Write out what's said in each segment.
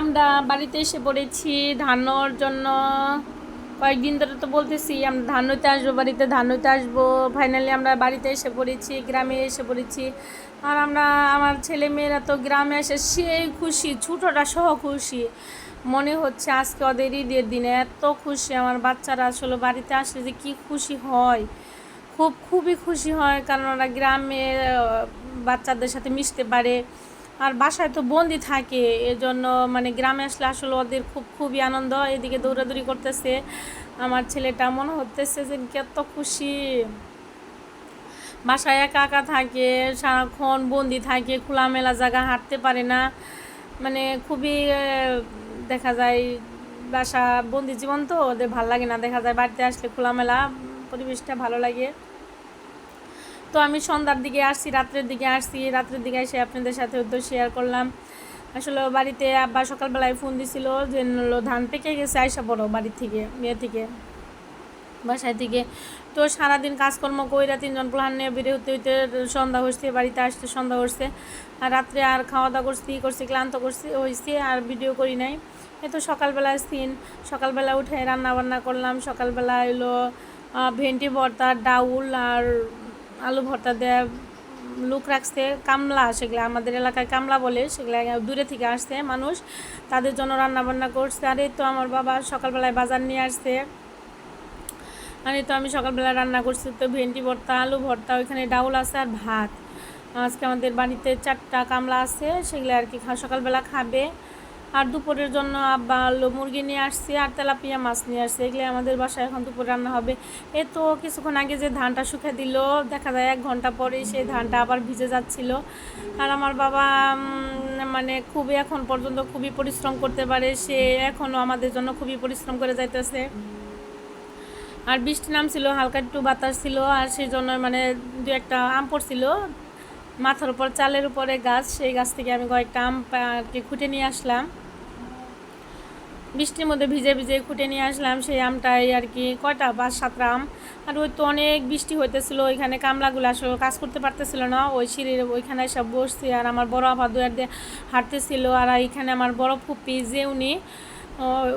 আমরা বাড়িতে এসে পড়েছি ধানর জন্য। কয়েকদিন ধরে তো বলতেছি, আমরা ধান হইতে আসব, বাড়িতে ধান হইতে আসব। ফাইনালি আমরা বাড়িতে এসে পড়েছি, গ্রামে এসে পড়েছি। আর আমরা, আমার ছেলে মেয়েরা তো গ্রামে এসে সেই খুশি ছোটোটা সহ খুশি। মনে হচ্ছে আজকে ওদের ঈদের দিনে এত খুশি, আমার বাচ্চারা আসলে বাড়িতে আসলে যে কী খুশি হয়। খুব, খুবই খুশি হয়, কারণ ওরা গ্রামে বাচ্চাদের সাথে মিশতে পারে। আর বাসায় তো বন্দি থাকে, এজন্য মানে গ্রামে আসলে আসলে ওদের খুব, খুবই আনন্দ, এদিকে দৌড়াদৌড়ি করতেছে। আমার ছেলেটা মনে হতেছে যে কত খুশি। বাসায় একা একা থাকে, সারাক্ষণ বন্দি থাকে, খোলামেলা জায়গা হাঁটতে পারে না। মানে খুবই দেখা যায় বাসা বন্দি জীবন তো, ওদের ভালো লাগে না, দেখা যায় বাড়িতে আসলে খোলামেলা পরিবেশটা ভালো লাগে। তো আমি সন্ধ্যার দিকে আসছি, রাত্রের দিকে আসছি। রাত্রের দিকে এসে আপনাদের সাথে তো শেয়ার করলাম। আসলে বাড়িতে আব্বা সকালবেলায় ফোন দিছিল যে ধান পেকে গেছে, আইসা বড় বাড়ির থেকে, মেয়ে থেকে, বাসায় থেকে। তো সারাদিন কাজকর্ম কইরা তিনজন প্লান নিয়ে বেরিয়ে হতে হইতে সন্ধ্যা হচ্ছে বাড়িতে আসতে সন্ধ্যা হচ্ছে আর রাত্রে আর খাওয়া দাওয়া করছি করছি, ক্লান্ত করছি হয়েছি আর ভিডিও করি নাই। এ তো সকালবেলা সিন সকালবেলা উঠে রান্না বান্না করলাম, সকালবেলা এলো ভেন্ডি, ভর্তা, ডাউল আর আলু ভর্তা দেয়া লোক রাখছে, কামলা, সেগুলো আমাদের এলাকায় কামলা বলে, সেগুলো দূরে থেকে আসছে মানুষ, তাদের জন্য রান্না বান্না করছে। আর এই তো আমার বাবা সকালবেলায় বাজার নিয়ে আসছে। আর এই তো আমি সকালবেলা রান্না করছি তো ভেন্ডি ভর্তা, আলু ভর্তা, ওইখানে ডাউল আছে আর ভাত। আজকে আমাদের বাড়িতে চারটা কামলা আছে, সেগুলো আর কি সকালবেলা খাবে। আর দুপুরের জন্য আব্বা আলু মুরগি নিয়ে আসছি, আর তেলাপিয়া মাছ নিয়ে আসছে। এগুলো আমাদের বাসায় এখন দুপুর রান্না হবে। এ তো কিছুক্ষণ আগে যে ধানটা শুকে দিল, দেখা যায় এক ঘণ্টা পরে সেই ধানটা আবার ভিজে যাচ্ছিল। আর আমার বাবা মানে খুবই এখন পর্যন্ত খুবই পরিশ্রম করতে পারে। সে এখনও আমাদের জন্য খুবই পরিশ্রম করে যাইতেছে। আর বৃষ্টি নামছিল, হালকা একটু বাতাস ছিল, আর সেই জন্য মানে দু একটা আম পড়ছিল। মাথার উপর, চালের উপরে গাছ, সেই গাছ থেকে আমি কয়েকটা আম কি খুঁটে নিয়ে আসলাম। বৃষ্টির মধ্যে ভিজে ভিজে খুঁটে নিয়ে আসলাম, সেই আমটাই আর কি কয়টা? পাঁচ, সাতটা আম। আর ওই তো অনেক বৃষ্টি হইতেছিল, ওইখানে কামলাগুলো আসলে কাজ করতে পারতেছিল না। ওই সিঁড়ির ওইখানে সব বসছি, আর আমার বড় আভা দুয়ার দিয়ে হাঁটতেছিল, আর এইখানে আমার বড় ফুপি, যে উনি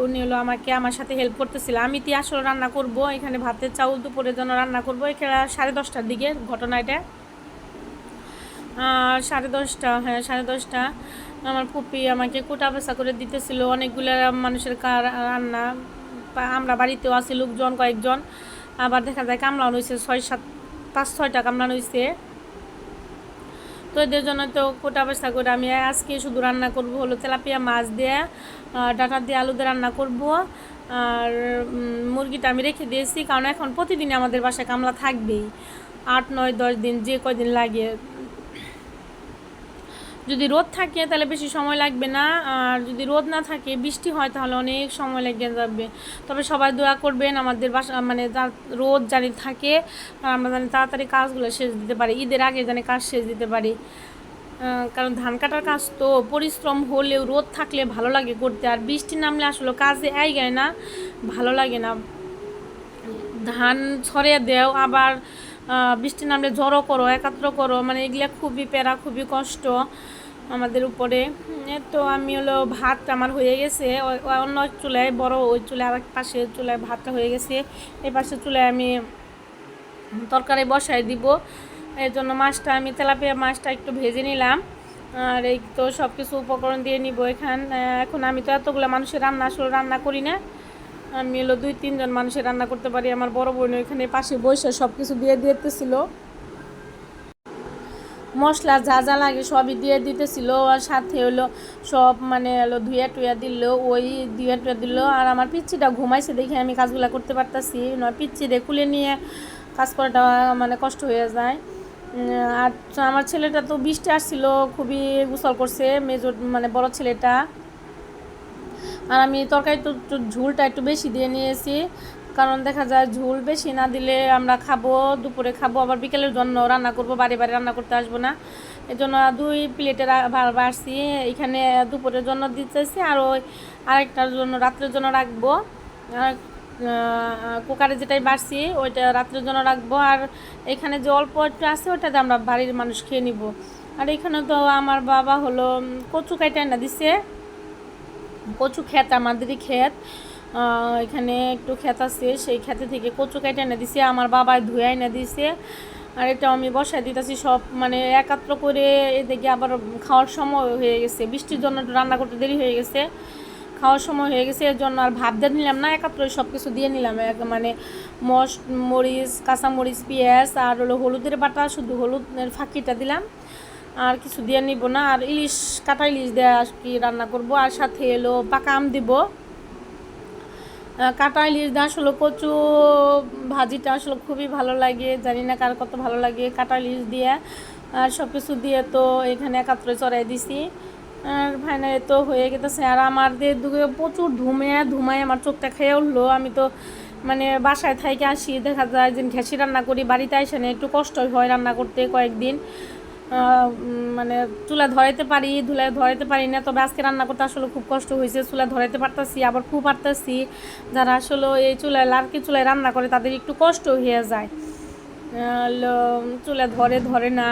উনি হলো আমাকে আমার সাথে হেল্প করতেছিল। আমি তি আসলে রান্না করব, এখানে ভাতের চাউল দুপুরের জন্য রান্না করব, এখানে সাড়ে দশটার দিকে ঘটনা এটা। সাড়ে দশটা হ্যাঁ সাড়ে দশটা। আমার ফুপি আমাকে কোটা পেশা করে দিতেছিল। অনেকগুলো মানুষের কার রান্না আমরা বাড়িতেও আছি লোকজন, কয়েকজন। আবার দেখা যায় কামলা হয়েছে ছয় সাত পাঁচ, ছয়টা কামলা হয়েছে তো এদের জন্য তো কোটা পেশা করে আমি আজকে শুধু রান্না করব হলো তেলাপিয়া মাছ দিয়ে ডাটা দিয়ে আলু দিয়ে রান্না করব। আর মুরগিটা আমি রেখে দিয়েছি, কারণ এখন প্রতিদিনই আমাদের বাসায় কামলা থাকবেই। আট, নয়, দশ দিন যে কয়দিন লাগে যদি রোদ থাকে, তাহলে বেশি সময় লাগবে না। আর যদি রোদ না থাকে, বৃষ্টি হয়, তাহলে অনেক সময় লেগে যাবে। তবে সবাই দোয়া করবেন, আমাদের বাসা মানে রোদ জানি থাকে আমরা জানি তাড়াতাড়ি কাজগুলো শেষ দিতে পারি। ঈদের আগে জানি কাজ শেষ দিতে পারি। কারণ ধান কাটার কাজ তো, পরিশ্রম হলেও রোদ থাকলে ভালো লাগে করতে। আর বৃষ্টি নামলে আসলে কাজে আই গায় না, ভালো লাগে না। ধান ছড়িয়ে দেও, আবার বৃষ্টি নামলে জড়ো করো একাত্র করো মানে এগুলা খুবই প্যারা, খুবই কষ্ট আমাদের উপরে। তো আমি হলো ভাত আমার হয়ে গেছে অন্য চুলায়, বড় ওই চুলায় আর পাশে চুলায় ভাতটা হয়ে গেছে। এই পাশে চুলায় আমি তরকারি বসাই দিব। এর জন্য মাছটা, আমি তেলাপিয়া মাছটা একটু ভেজে নিলাম। আর এই তো সব কিছু উপকরণ দিয়ে নিব এখান। এখন আমি তো এতগুলো মানুষের রান্না, আসলে রান্না করি না। আমি হলো দুই, তিনজন মানুষের রান্না করতে পারি। আমার বড় বোন ওইখানে পাশে বসে সব কিছু দিয়ে দিতেছিল। মশলা যা যা লাগে সবই দিয়ে দিতেছিল। আর সাথে হলো সব মানে হলো ধুয়ে টুয়া দিল, ওই ধুয়ে টুয়া দিল। আর আমার পিচ্ছিটা ঘুমাইছে দেখে আমি কাজগুলো করতে পারতাছি। নয় পিচ্ছিরে খুলে নিয়ে কাজ করাটা মানে কষ্ট হয়ে যায়। আর আমার ছেলেটা তো বৃষ্টি আসছিল, খুবই গুসল করছে। মেজর মানে বড় ছেলেটা। আর আমি তরকারি তো ঝুলটা একটু বেশি দিয়ে নিয়েছি। কারণ দেখা যায় ঝুল বেশি না দিলে আমরা খাব, দুপুরে খাব, আবার বিকেলের জন্য রান্না করব, বাড়ি বাড়ি রান্না করতে আসব না। এই জন্য দুই প্লেটে বাড়ছি। এখানে দুপুরের জন্য দিতেছি আর ওই আরেকটার জন্য রাত্রের জন্য রাখব। কুকারে যেটাই বাড়ছি ওইটা রাত্রের জন্য রাখব। আর এখানে যে অল্প একটু আছে ওইটাতে আমরা বাড়ির মানুষ খেয়ে নিব। আর এখানে তো আমার বাবা হলো কচু কাইটা না দিছে। কচু ক্ষেত, আমাদেরই ক্ষেত। এখানে একটু ক্ষেত আছে, সেই ক্ষেতে থেকে কচু কেটে এনে দিছে, আমার বাবায় ধুয়ে এনে দিছে। আর এটা আমি বসাই দিতেছি সব মানে একাত্র করে এদিকে আবার খাওয়ার সময় হয়ে গেছে। বৃষ্টির জন্য একটু রান্না করতে দেরি হয়ে গেছে, খাওয়ার সময় হয়ে গেছে, এর জন্য আর ভাব দিয়ে নিলাম না একাত্র সব কিছু দিয়ে নিলাম। মানে মশ, মরিচ, কাঁচামরিচ, পেঁয়াজ, আর হলো হলুদের বাটা, শুধু হলুদের ফাঁকিটা দিলাম। আর কিছু দিয়ে নিব না। আর ইলিশ, কাটা ইলিশ দিয়ে আর কি রান্না করব। আর সাথে এলো পাকা আম দিব। কাটা ইলিশ দিয়ে আসলে কচু ভাজিটা আসলে খুবই ভালো লাগে। জানি না কার কত ভালো লাগে। কাটা ইলিশ দিয়ে আর সব কিছু দিয়ে তো এখানে একাত্রে চড়াই দিছি। আর ফাইনালি তো হয়ে গেতেছে। আর আমার আমাদের দুগে প্রচুর ধুমে, ধুমায় আমার চোখটা খেয়ে উঠল। আমি তো মানে বাসায় থাইকে আসি, দেখা যায় যে ঘেঁষি রান্না করি, বাড়িতে আসে না একটু কষ্ট হয় রান্না করতে কয়েকদিন। মানে চুলা ধরাইতে পারি ধুলায় ধরাইতে পারি না। তবে আজকে রান্না করতে আসলে খুব কষ্ট হয়েছে, চুলা ধরাইতে পারতাছি, আবার খুব পারতাছি। যারা আসলে এই চুলায়, লার্কি চুলায় রান্না করে, তাদের একটু কষ্ট হয়ে যায়। চুলা ধরে ধরে না।